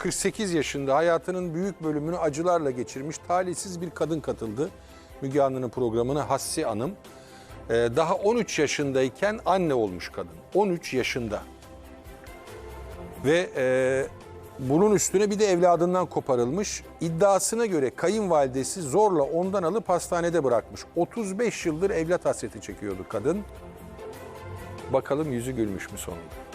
48 yaşında hayatının büyük bölümünü acılarla geçirmiş talihsiz bir kadın katıldı. Müge Anlı'nın programına Hassi Hanım. Ee, daha 13 yaşındayken anne olmuş kadın. 13 yaşında. Ve e, bunun üstüne bir de evladından koparılmış. İddiasına göre kayınvalidesi zorla ondan alıp hastanede bırakmış. 35 yıldır evlat hasreti çekiyordu kadın. Bakalım yüzü gülmüş mü sonunda?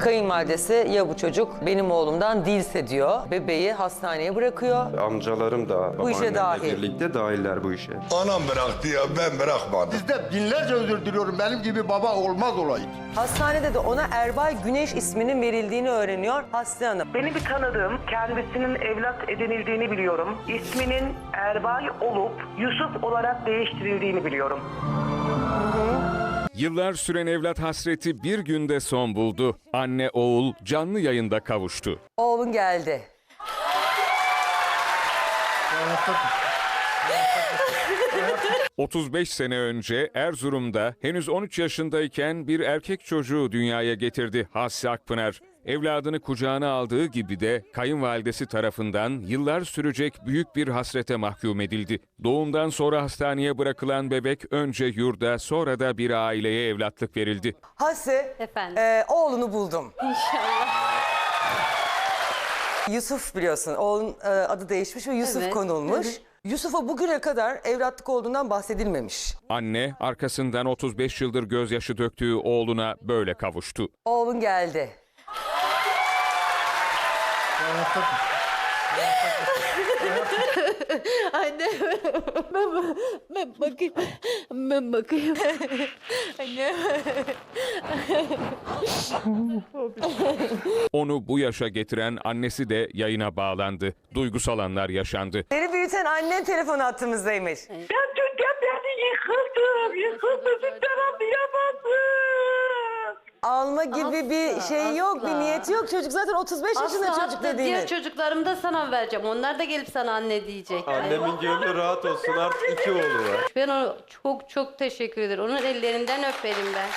Kayınvalidesi ya bu çocuk benim oğlumdan değilse diyor. Bebeği hastaneye bırakıyor. Amcalarım da Bu işe babaannemle dahil. birlikte dahiller bu işe. Anam bıraktı ya ben bırakmadım. Sizde binlerce özür diliyorum. Benim gibi baba olmaz olaydı. Hastanede de ona Erbay Güneş isminin verildiğini öğreniyor Hasri Hanım. Benim bir tanıdığım kendisinin evlat edinildiğini biliyorum. İsminin Erbay olup Yusuf olarak değiştirildiğini biliyorum. Yıllar süren evlat hasreti bir günde son buldu. Anne oğul canlı yayında kavuştu. Oğlun geldi. – 35 sene önce Erzurum'da henüz 13 yaşındayken bir erkek çocuğu dünyaya getirdi Hassi Akpınar. Evladını kucağına aldığı gibi de kayınvalidesi tarafından yıllar sürecek büyük bir hasrete mahkum edildi. Doğumdan sonra hastaneye bırakılan bebek önce yurda sonra da bir aileye evlatlık verildi. Hasri, Efendim? e, oğlunu buldum. İnşallah. Yusuf biliyorsun, oğlun e, adı değişmiş ve Yusuf Evet. konulmuş. Yusuf'a bugüne kadar evlatlık olduğundan bahsedilmemiş. Anne arkasından 35 yıldır gözyaşı döktüğü oğluna böyle kavuştu. Oğlun geldi. Anne ben, ben bakayım. Ben bakayım. Anne. Onu bu yaşa getiren annesi de yayına bağlandı. Duygusal anlar yaşandı. Seni büyüten annen telefon attığımızdaymış. Ben Türkan beni yıkıldım. Yıkıldım. Terapi yapasın. Alma gibi bir Asla, şey yok, bir niyeti yok. Çocuk zaten 35 yaşında çocuk dediğiniz. diğer çocuklarımı da sana vereceğim. Onlar da gelip sana anne diyecek. Annemin gönlü rahat olsun artık iki oğlu var. Ben ona çok çok teşekkür ederim. Onun ellerinden öperim ben.